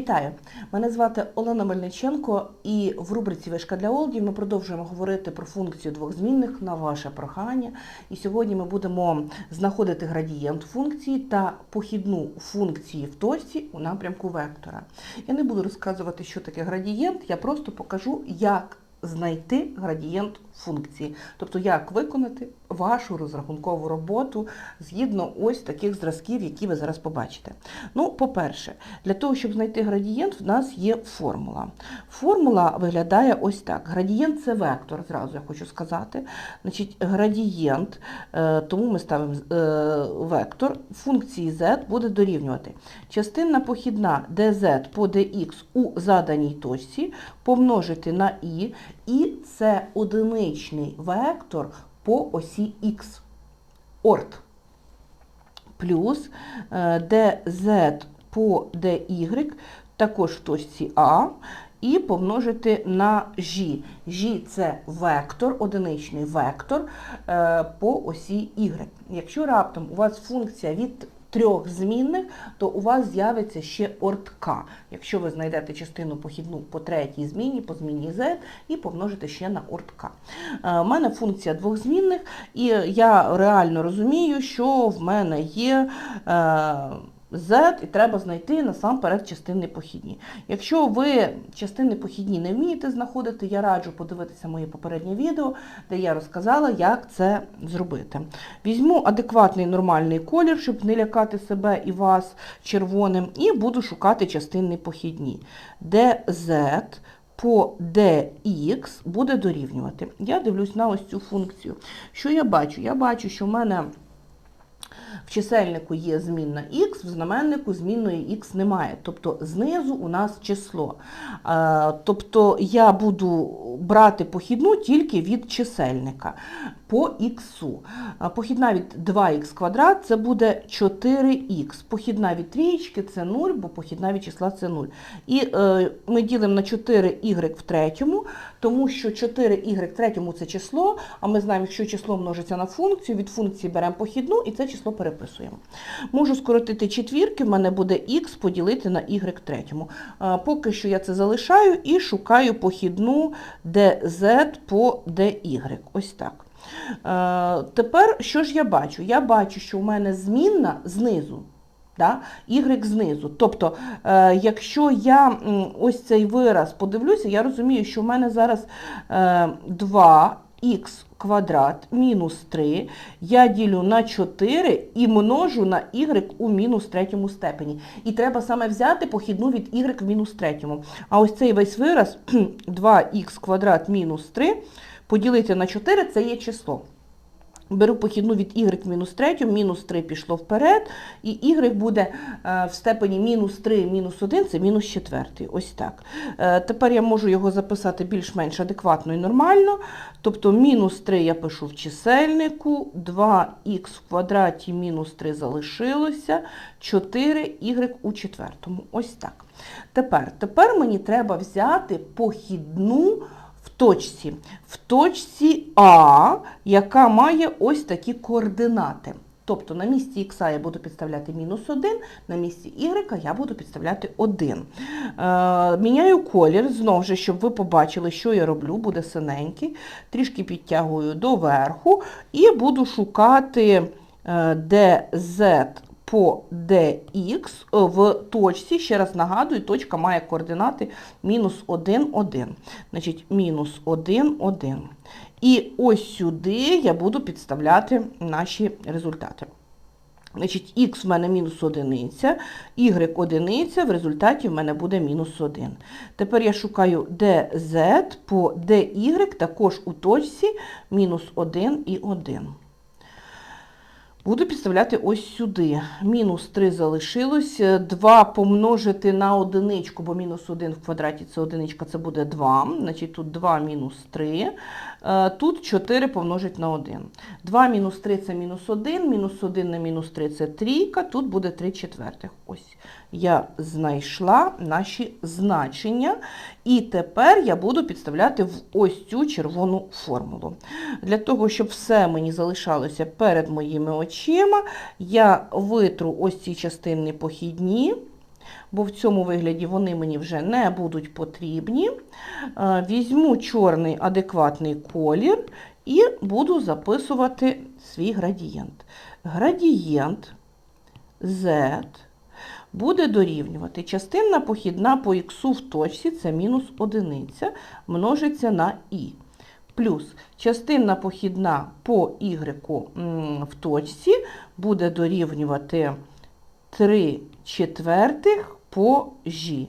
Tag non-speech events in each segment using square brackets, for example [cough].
Вітаю! Мене звати Олена Мельниченко, і в рубриці Вишка для Олдів ми продовжуємо говорити про функцію двох змінних на ваше прохання. І сьогодні ми будемо знаходити градієнт функції та похідну функції в точці у напрямку вектора. Я не буду розказувати, що таке градієнт, я просто покажу, як знайти градієнт функції, тобто як виконати вашу розрахункову роботу згідно ось таких зразків, які ви зараз побачите. Ну, по-перше, для того, щоб знайти градієнт, в нас є формула. Формула виглядає ось так. Градієнт це вектор, зразу я хочу сказати. Значить, градієнт, е, тому ми ставимо е, вектор функції z буде дорівнювати. Частинна похідна dz по dx у заданій точці помножити на і, і це одиничний вектор по осі х. Орт. Плюс е, dz по dy також в точці А, і помножити на g. g – це вектор, одиничний вектор е, по осі y. Якщо раптом у вас функція від трьох змінних, то у вас з'явиться ще ортка. Якщо ви знайдете частину похідну по третій зміні, по зміні z, і помножите ще на ортка. У мене функція двох змінних, і я реально розумію, що в мене є. Z і треба знайти насамперед частини похідні. Якщо ви частини похідні не вмієте знаходити, я раджу подивитися моє попереднє відео, де я розказала, як це зробити. Візьму адекватний нормальний колір, щоб не лякати себе і вас червоним, і буду шукати частини похідні. DZ по dx буде дорівнювати. Я дивлюсь на ось цю функцію. Що я бачу? Я бачу, що в мене. В чисельнику є змінна х, в знаменнику змінної х немає. Тобто знизу у нас число. Тобто я буду брати похідну тільки від чисельника по х. Похідна від 2х квадрат це буде 4х. Похідна від трієчки це 0, бо похідна від числа це 0. І е, ми ділимо на 4y в третьому, тому що 4y в третьому це число, а ми знаємо, якщо число множиться на функцію, від функції беремо похідну і це число переписуємо. Можу скоротити четвірки, в мене буде х поділити на y третьому. Поки що я це залишаю і шукаю похідну dz по dy. Ось так. Тепер що ж я бачу? Я бачу, що у мене змінна знизу. Да? Y знизу. Тобто, е, якщо я ось цей вираз подивлюся, я розумію, що в мене зараз е, 2х квадрат мінус 3 я ділю на 4 і множу на y у мінус третьому степені. І треба саме взяти похідну від y в мінус третьому. А ось цей весь вираз [clears throat] 2х квадрат мінус 3 поділити на 4 це є число. Беру похідну від y мінус 3, мінус 3 пішло вперед, і y буде е, в степені мінус 3, мінус 1, це мінус 4. Ось так. Е, тепер я можу його записати більш-менш адекватно і нормально. Тобто мінус 3 я пишу в чисельнику, 2х в квадраті мінус 3 залишилося, 4y у четвертому. Ось так. Тепер, Тепер мені треба взяти похідну точці. В точці А, яка має ось такі координати. Тобто на місці х я буду підставляти мінус 1, на місці y я буду підставляти 1. Е, Міняю колір, знову ж, щоб ви побачили, що я роблю, буде синенький. Трішки підтягую доверху і буду шукати е, dz по dx в точці, ще раз нагадую, точка має координати мінус 1, 1. Значить, мінус 1, 1. І ось сюди я буду підставляти наші результати. Значить, х в мене мінус одиниця, y одиниця, в результаті в мене буде мінус 1. Тепер я шукаю dz по dy також у точці мінус 1 і 1. Буду підставляти ось сюди. Мінус 3 залишилось. 2 помножити на одиничку, бо мінус 1 в квадраті це одиничка, це буде 2. Значить, тут 2 мінус 3. Е, тут 4 помножить на 1. 2 мінус 3 це мінус 1, мінус 1 на мінус 3 це трійка, тут буде 3 четвертих. Ось я знайшла наші значення. І тепер я буду підставляти в ось цю червону формулу. Для того, щоб все мені залишалося перед моїми очима, я витру ось ці частини похідні. бо в цьому вигляді вони мені вже не будуть потрібні. Е, Візьму чорний адекватний колір і буду записувати свій градієнт. Градієнт Z буде дорівнювати частинна похідна по х в точці, це мінус одиниця, множиться на і. Плюс частинна похідна по y в точці буде дорівнювати 3 четвертих по g.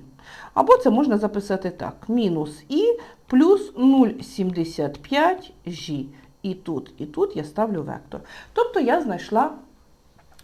Або це можна записати так: мінус і плюс 0,75 g. І тут, і тут я ставлю вектор. Тобто я знайшла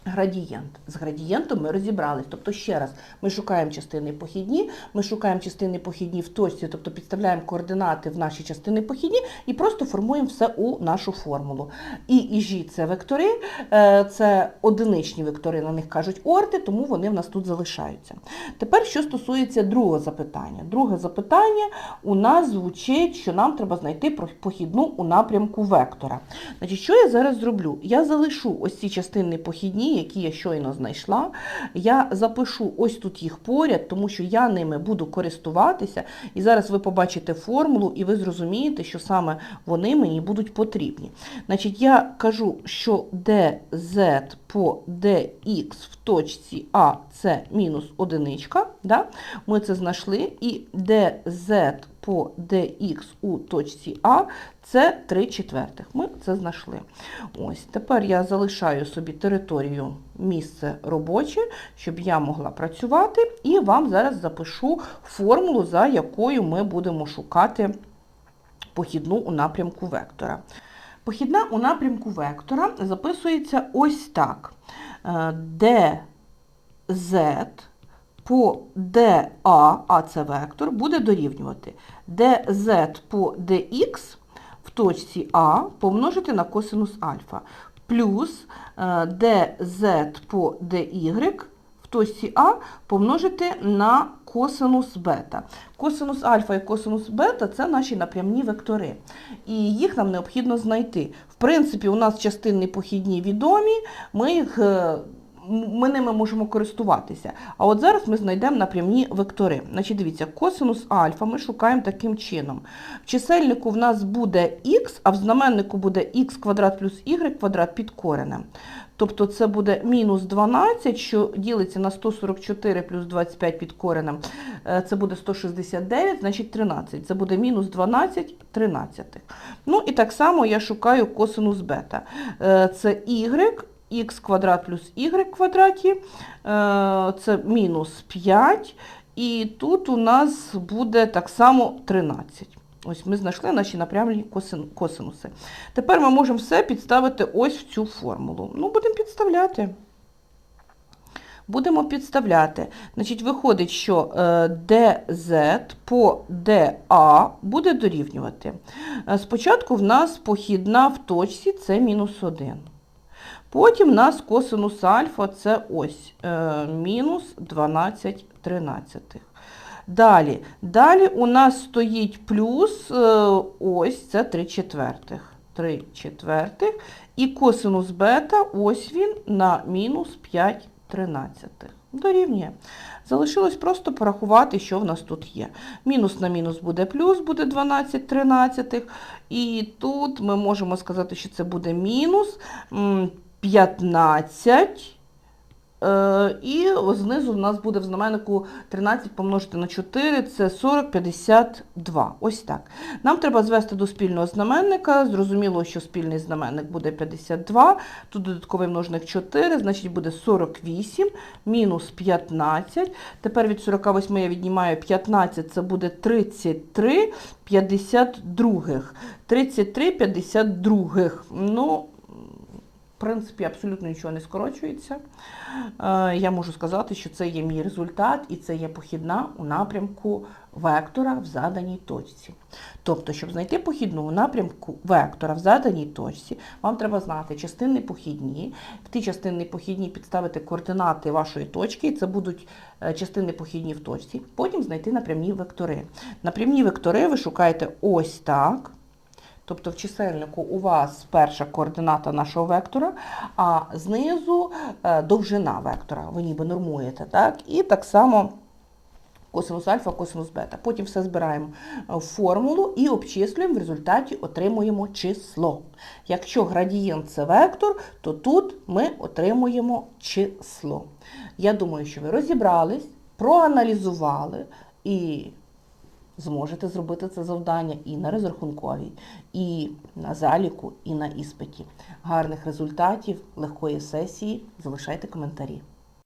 градієнт. З градієнтом ми розібрались. Тобто, ще раз, ми шукаємо частини похідні, ми шукаємо частини похідні в точці, тобто підставляємо координати в наші частини похідні і просто формуємо все у нашу формулу. І і G – це вектори, е, це одиничні вектори, на них кажуть орти, тому вони в нас тут залишаються. Тепер, що стосується другого запитання. Друге запитання у нас звучить, що нам треба знайти похідну у напрямку вектора. Значить, що я зараз зроблю? Я залишу ось ці частини похідні, які я щойно знайшла. Я запишу ось тут їх поряд, тому що я ними буду користуватися. І зараз ви побачите формулу, і ви зрозумієте, що саме вони мені будуть потрібні. Значить, я кажу, що dz по dx в точці А це мінус одиничка. Да? Ми це знайшли. І dz по dx у точці А це 3 четвертих. Ми це знайшли. Ось, тепер я залишаю собі територію місце робоче, щоб я могла працювати, і вам зараз запишу формулу, за якою ми будемо шукати похідну у напрямку вектора. Похідна у напрямку вектора записується ось так. Е, dz по dA, а це вектор, буде дорівнювати dz по dx в точці А помножити на косинус альфа, плюс е, dz по dy в точці А помножити на косинус бета. Косинус альфа і косинус бета це наші напрямні вектори. І їх нам необхідно знайти. В принципі, у нас частинні похідні відомі, ми їх. Ми ними можемо користуватися. А от зараз ми знайдемо напрямні вектори. Значить, дивіться, косинус альфа ми шукаємо таким чином. В чисельнику в нас буде х, а в знаменнику буде х квадрат плюс y квадрат під коренем. Тобто це буде мінус 12, що ділиться на 144 плюс 25 під коренем. Е, Це буде 169, значить 13. Це буде мінус 12 тринадцятих. Ну і так само я шукаю косинус бета. Е, Це y, х квадрат плюс y квадраті, е, це мінус 5, і тут у нас буде так само 13. Ось ми знайшли наші напрямлені косинуси. Тепер ми можемо все підставити ось в цю формулу. Ну, будемо підставляти. Будемо підставляти. Значить, виходить, що е, dz по dA буде дорівнювати. Е, Спочатку в нас похідна в точці це мінус 1. Потім в нас косинус альфа це ось е, мінус 12 тринадцятих. Далі, далі у нас стоїть плюс, е, ось це 3 четвертих. 3 четвертих. І косинус бета, ось він на мінус 5 тринадцятих. Дорівнює. Залишилось просто порахувати, що в нас тут є. Мінус на мінус буде плюс, буде 12 тринадцятих. І тут ми можемо сказати, що це буде мінус 15. Е, І знизу в нас буде в знаменнику 13 помножити на 4, це 40, 52. Ось так. Нам треба звести до спільного знаменника. Зрозуміло, що спільний знаменник буде 52, тут додатковий множник 4, значить буде 48 мінус 15. Тепер від 48 я віднімаю 15, це буде 33 52. 33 52. Ну, в принципі, абсолютно нічого не скорочується. Е, Я можу сказати, що це є мій результат і це є похідна у напрямку вектора в заданій точці. Тобто, щоб знайти похідну у напрямку вектора в заданій точці, вам треба знати частини похідні. В ті частини похідні підставити координати вашої точки, і це будуть е, частини похідні в точці. Потім знайти напрямні вектори. Напрямні вектори ви шукаєте ось так. Тобто в чисельнику у вас перша координата нашого вектора, а знизу е, довжина вектора. Ви ніби нормуєте, так? І так само косинус альфа, косинус бета. Потім все збираємо в формулу і обчислюємо, в результаті отримуємо число. Якщо градієнт це вектор, то тут ми отримуємо число. Я думаю, що ви розібрались, проаналізували і зможете зробити це завдання і на розрахунковій, і на заліку, і на іспиті. Гарних результатів, легкої сесії. Залишайте коментарі.